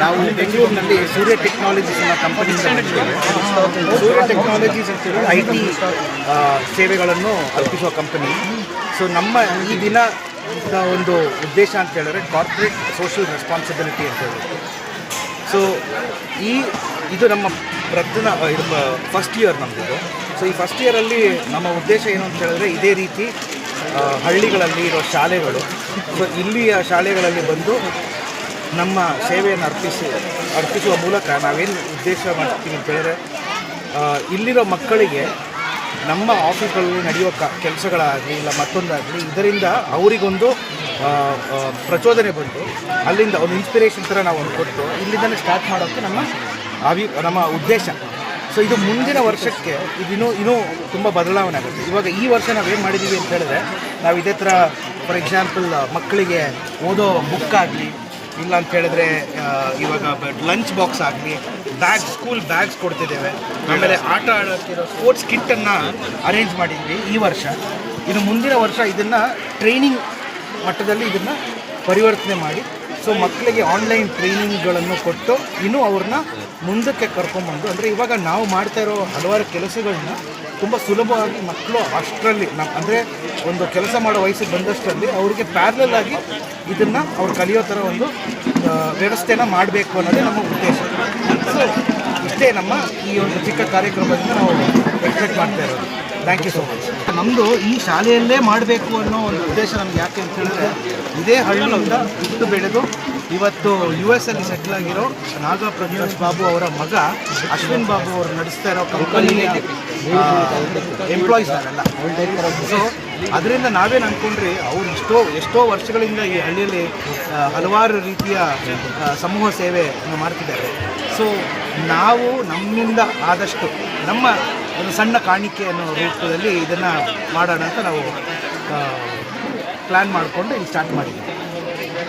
ನಾವು ಬೆಂಗಳೂರಿನಲ್ಲಿ ಸೂರ್ಯ ಟೆಕ್ನಾಲಜೀಸ್ ಅನ್ನೋ ಕಂಪನಿ ಸೂರ್ಯ ಟೆಕ್ನಾಲಜೀಸ್ ಅಂತ ಹೇಳಿ ಐ ಟಿ ಸೇವೆಗಳನ್ನು ಅರ್ಪಿಸುವ ಕಂಪನಿ ಸೊ ನಮ್ಮ ಈ ದಿನ ಒಂದು ಉದ್ದೇಶ ಅಂತ ಹೇಳಿದ್ರೆ ಕಾರ್ಪೊರೇಟ್ ಸೋಷಿಯಲ್ ರೆಸ್ಪಾನ್ಸಿಬಿಲಿಟಿ ಅಂತ ಹೇಳಿ. ಸೊ ಈ, ಇದು ನಮ್ಮ ಪ್ರಥಮ ಇದು ಫಸ್ಟ್ ಇಯರ್ ನಮ್ಮದು ಸೊ ಈ ಫಸ್ಟ್ ಇಯರಲ್ಲಿ ನಮ್ಮ ಉದ್ದೇಶ ಏನು ಅಂತ ಹೇಳಿದ್ರೆ ಇದೇ ರೀತಿ ಹಳ್ಳಿಗಳಲ್ಲಿ ಇರೋ ಶಾಲೆಗಳು. ಸೊ ಇಲ್ಲಿಯ ಶಾಲೆಗಳಲ್ಲಿ ಬಂದು ನಮ್ಮ ಸೇವೆಯನ್ನು ಅರ್ಪಿಸಿ ಅರ್ಪಿಸುವ ಮೂಲಕ ನಾವೇನು ಉದ್ದೇಶ ಮಾಡ್ತೀವಿ ಅಂತ ಹೇಳಿದ್ರೆ ಇಲ್ಲಿರೋ ಮಕ್ಕಳಿಗೆ ನಮ್ಮ ಆಫೀಸ್ಗಳಲ್ಲಿ ನಡೆಯುವ ಕ, ಕೆಲಸಗಳಾಗಲಿ ಇಲ್ಲ ಮತ್ತೊಂದಾಗಲಿ, ಇದರಿಂದ ಅವರಿಗೊಂದು ಪ್ರಚೋದನೆ ಬಂದು ಅಲ್ಲಿಂದ ಒಂದು ಇನ್ಸ್ಪಿರೇಷನ್ ಥರ ನಾವು ಒಂದು ಕೊಟ್ಟು ಇಲ್ಲಿಂದಲೇ ಸ್ಟಾರ್ಟ್ ಮಾಡೋಕ್ಕೆ ನಮ್ಮ ಅವಿ ನಮ್ಮ ಉದ್ದೇಶ. ಸೊ ಇದು ಮುಂದಿನ ವರ್ಷಕ್ಕೆ ಇದು ಇನ್ನೂ ಇನ್ನೂ ತುಂಬ ಬದಲಾವಣೆ ಆಗುತ್ತೆ. ಇವಾಗ ಈ ವರ್ಷ ನಾವೇನು ಮಾಡಿದ್ದೀವಿ ಅಂತ ಹೇಳಿದ್ರೆ, ನಾವು ಇದೇ ಥರ ಫಾರ್ ಎಕ್ಸಾಂಪಲ್ ಮಕ್ಕಳಿಗೆ ಓದೋ ಬುಕ್ ಆಗಲಿ ಇಲ್ಲ ಅಂತ ಹೇಳಿದ್ರೆ ಇವಾಗ ಲಂಚ್ ಬಾಕ್ಸ್ ಆಗಲಿ ಬ್ಯಾಗ್ ಸ್ಕೂಲ್ ಬ್ಯಾಗ್ಸ್ ಕೊಡ್ತಿದ್ದೇವೆ. ಆಮೇಲೆ ಆಟ ಆಡೋಕ್ಕಿರೋ ಸ್ಪೋರ್ಟ್ಸ್ ಕಿಟ್ಟನ್ನು ಅರೇಂಜ್ ಮಾಡಿದ್ವಿ ಈ ವರ್ಷ. ಇನ್ನು ಮುಂದಿನ ವರ್ಷ ಇದನ್ನು ಟ್ರೈನಿಂಗ್ ಮಟ್ಟದಲ್ಲಿ ಇದನ್ನು ಪರಿವರ್ತನೆ ಮಾಡಿ ಸೊ ಮಕ್ಕಳಿಗೆ ಆನ್ಲೈನ್ ಟ್ರೈನಿಂಗ್ಗಳನ್ನು ಕೊಟ್ಟು ಇನ್ನೂ ಅವ್ರನ್ನ ಮುಂದಕ್ಕೆ ಕರ್ಕೊಂಬಂದು ಅಂದರೆ ಇವಾಗ ನಾವು ಮಾಡ್ತಾ ಇರೋ ಹಲವಾರು ಕೆಲಸಗಳನ್ನ ತುಂಬ ಸುಲಭವಾಗಿ ಮಕ್ಕಳು ಅಷ್ಟರಲ್ಲಿ ನಮ್ಮ ಅಂದರೆ ಒಂದು ಕೆಲಸ ಮಾಡೋ ವಯಸ್ಸಿಗೆ ಬಂದಷ್ಟರಲ್ಲಿ ಅವರಿಗೆ ಪ್ಯಾರಲಲ್ ಆಗಿ ಇದನ್ನು ಅವ್ರು ಕಲಿಯೋ ಥರ ಒಂದು ವ್ಯವಸ್ಥೆನ ಮಾಡಬೇಕು ಅನ್ನೋದೇ ನಮ್ಮ ಉದ್ದೇಶ. ಸೊ ಇಷ್ಟೇ ನಮ್ಮ ಈ ಒಂದು ಚಿಕ್ಕ ಕಾರ್ಯಕ್ರಮದಿಂದ ನಾವು ಎಕ್ಸ್ಪೆಕ್ಟ್ ಮಾಡ್ತಾ ಇರೋದು. ಥ್ಯಾಂಕ್ ಯು ಸೊ ಮಚ್ ನಮ್ಮದು ಈ ಶಾಲೆಯಲ್ಲೇ ಮಾಡಬೇಕು ಅನ್ನೋ ಒಂದು ಉದ್ದೇಶ ನಮ್ಗೆ ಯಾಕೆ ಅಂತ ಹೇಳಿದ್ರೆ, ಇದೇ ಹಳ್ಳಿಯಿಂದ ಹುಟ್ಟು ಬೆಳೆದು ಇವತ್ತು ಯು ಎಸ್ ಅಲ್ಲಿ ಸೆಟ್ಲ್ ಆಗಿರೋ ನಾಗ ಪ್ರಕಾಶ್ ಬಾಬು ಅವರ ಮಗ ಅಶ್ವಿನ್ ಬಾಬು ಅವರು ನಡೆಸ್ತಾ ಇರೋ ಕಂಪನಿಯ ಎಂಪ್ಲಾಯೀಸ್ ಸೊ ಅದರಿಂದ ನಾವೇನು ಅಂದ್ಕೊಂಡ್ರಿ ಅವ್ರು ಎಷ್ಟೋ ಎಷ್ಟೋ ವರ್ಷಗಳಿಂದ ಈ ಹಳ್ಳಿಯಲ್ಲಿ ಹಲವಾರು ರೀತಿಯ ಸಮೂಹ ಸೇವೆ ಮಾಡ್ತಿದ್ದಾರೆ. ಸೊ ನಾವು ನಮ್ಮಿಂದ ಆದಷ್ಟು ನಮ್ಮ ಒಂದು ಸಣ್ಣ ಕಾಣಿಕೆ ಅನ್ನೋ ರೂಪದಲ್ಲಿ ಇದನ್ನು ಮಾಡೋಣ ಅಂತ ನಾವು ಪ್ಲ್ಯಾನ್ ಮಾಡಿಕೊಂಡು ಇಲ್ಲಿ ಸ್ಟಾರ್ಟ್ ಮಾಡಿದ್ದೀವಿ